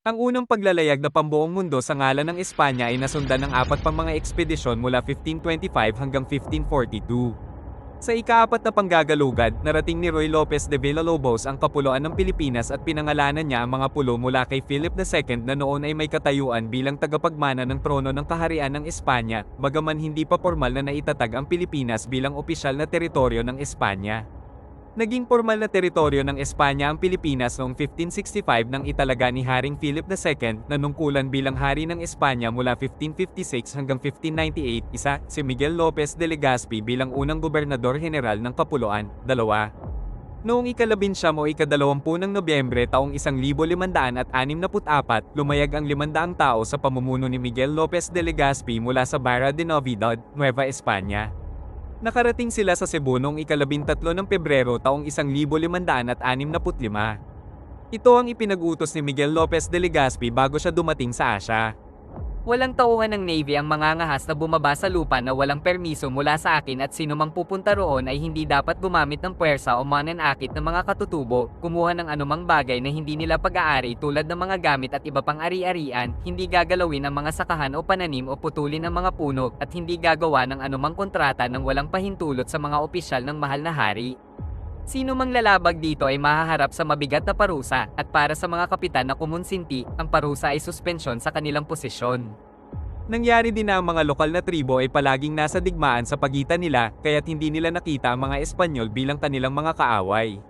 Ang unang paglalayag na pambuong mundo sa ngalan ng Espanya ay nasundan ng apat pang mga ekspedisyon mula 1525 hanggang 1542. Sa ikaapat na panggagalugad, narating ni Roy Lopez de Villalobos ang kapuluan ng Pilipinas at pinangalanan niya ang mga pulo mula kay Philip II na noon ay may katayuan bilang tagapagmana ng trono ng kaharian ng Espanya, bagaman hindi pa formal na naitatag ang Pilipinas bilang opisyal na teritoryo ng Espanya. Naging formal na teritoryo ng Espanya ang Pilipinas noong 1565 nang italaga ni Haring Philip II na nungkulan bilang hari ng Espanya mula 1556 hanggang 1598, isa, si Miguel Lopez de Legazpi bilang unang gobernador general ng Kapuluan, dalawa. Noong ikalabinsyam o ikadalawampu ng Nobyembre taong 1564, lumayag ang 500 tao sa pamumuno ni Miguel Lopez de Legazpi mula sa Barra de Novidad, Nueva España. Nakarating sila sa Cebu noong ikalabintatlo ng Pebrero taong 1565. Ito ang ipinag-utos ni Miguel Lopez de Legazpi bago siya dumating sa Asya. Walang tauhan ng Navy ang mga ngahas na bumaba sa lupa na walang permiso mula sa akin at sino mang pupunta roon ay hindi dapat gumamit ng puwersa o mananakit ng mga katutubo, kumuha ng anumang bagay na hindi nila pag-aari tulad ng mga gamit at iba pang ari-arian, hindi gagalawin ang mga sakahan o pananim o putulin ang mga puno at hindi gagawa ng anumang kontrata ng walang pahintulot sa mga opisyal ng mahal na hari. Sino mang lalabag dito ay mahaharap sa mabigat na parusa at para sa mga kapitan na kumonsinti, ang parusa ay suspensyon sa kanilang posisyon. Nangyari din na ang mga lokal na tribo ay palaging nasa digmaan sa pagitan nila kaya't hindi nila nakita ang mga Espanyol bilang kanilang mga kaaway.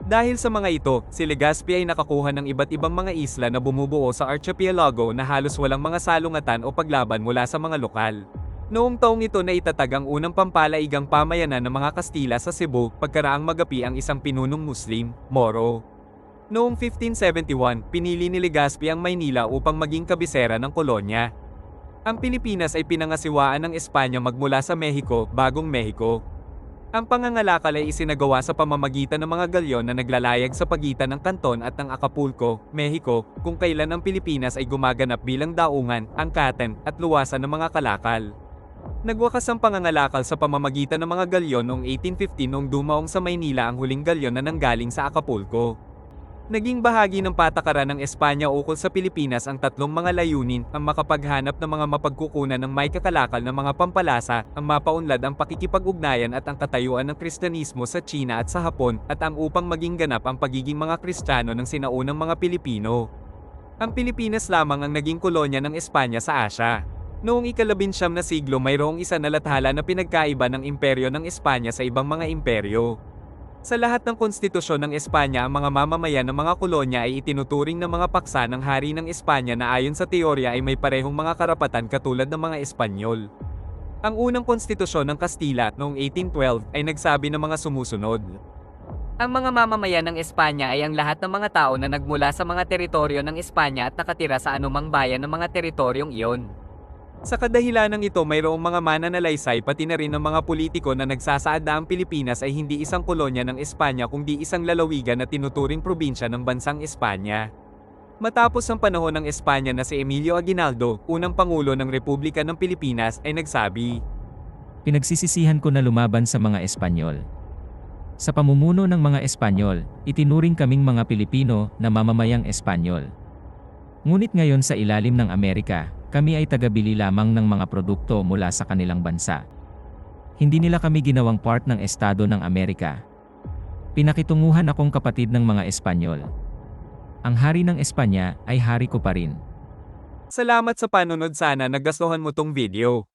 Dahil sa mga ito, si Legazpi ay nakakuha ng iba't ibang mga isla na bumubuo sa archipelago na halos walang mga salungatan o paglaban mula sa mga lokal. Noong taong ito na itatag ang unang pampalaigang pamayanan ng mga Kastila sa Cebu pagkaraang magapi ang isang pinunong Muslim, Moro. Noong 1571, pinili ni Legazpi ang Maynila upang maging kabisera ng kolonya. Ang Pilipinas ay pinangasiwaan ng Espanya magmula sa Mexico, Bagong Mexico. Ang pangangalakal ay isinagawa sa pamamagitan ng mga galyon na naglalayag sa pagitan ng Canton at ng Acapulco, Mexico, kung kailan ang Pilipinas ay gumaganap bilang daungan, angkatan, at luwasan ng mga kalakal. Nagwakas ang pangangalakal sa pamamagitan ng mga galyon noong 1815 noong dumaong sa Maynila ang huling galyon na nanggaling sa Acapulco. Naging bahagi ng patakaran ng Espanya ukol sa Pilipinas ang tatlong mga layunin, ang makapaghanap ng mga mapagkukunan ng may kakalakal na mga pampalasa, ang mapaunlad ang pakikipag-ugnayan at ang katayuan ng Kristyanismo sa China at sa Hapon, at ang upang maging ganap ang pagiging mga Kristiyano ng sinaunang mga Pilipino. Ang Pilipinas lamang ang naging kolonya ng Espanya sa Asya. Noong ikalabinsyam na siglo mayroong isa na lathala na pinagkaiba ng imperyo ng Espanya sa ibang mga imperyo. Sa lahat ng konstitusyon ng Espanya ang mga mamamayan ng mga kolonya ay itinuturing na mga paksa ng hari ng Espanya na ayon sa teorya ay may parehong mga karapatan katulad ng mga Espanyol. Ang unang konstitusyon ng Kastila noong 1812 ay nagsabi ng mga sumusunod. Ang mga mamamayan ng Espanya ay ang lahat ng mga tao na nagmula sa mga teritoryo ng Espanya at nakatira sa anumang bayan ng mga teritoryong iyon. Sa kadahilanang ito mayroong mga mananalaysay pati na rin ng mga politiko na nagsasaad na ang Pilipinas ay hindi isang kolonya ng Espanya kundi isang lalawigan na tinuturing probinsya ng bansang Espanya. Matapos ang panahon ng Espanya na si Emilio Aguinaldo, unang pangulo ng Republika ng Pilipinas, ay nagsabi, Pinagsisisihan ko na lumaban sa mga Espanyol. Sa pamumuno ng mga Espanyol, itinuring kaming mga Pilipino na mamamayang Espanyol. Ngunit ngayon sa ilalim ng Amerika, kami ay tagabili lamang ng mga produkto mula sa kanilang bansa. Hindi nila kami ginawang part ng Estado ng Amerika. Pinakitunguhan akong kapatid ng mga Espanyol. Ang hari ng Espanya ay hari ko pa rin. Salamat sa panunod sana nagastuhan mo tong video.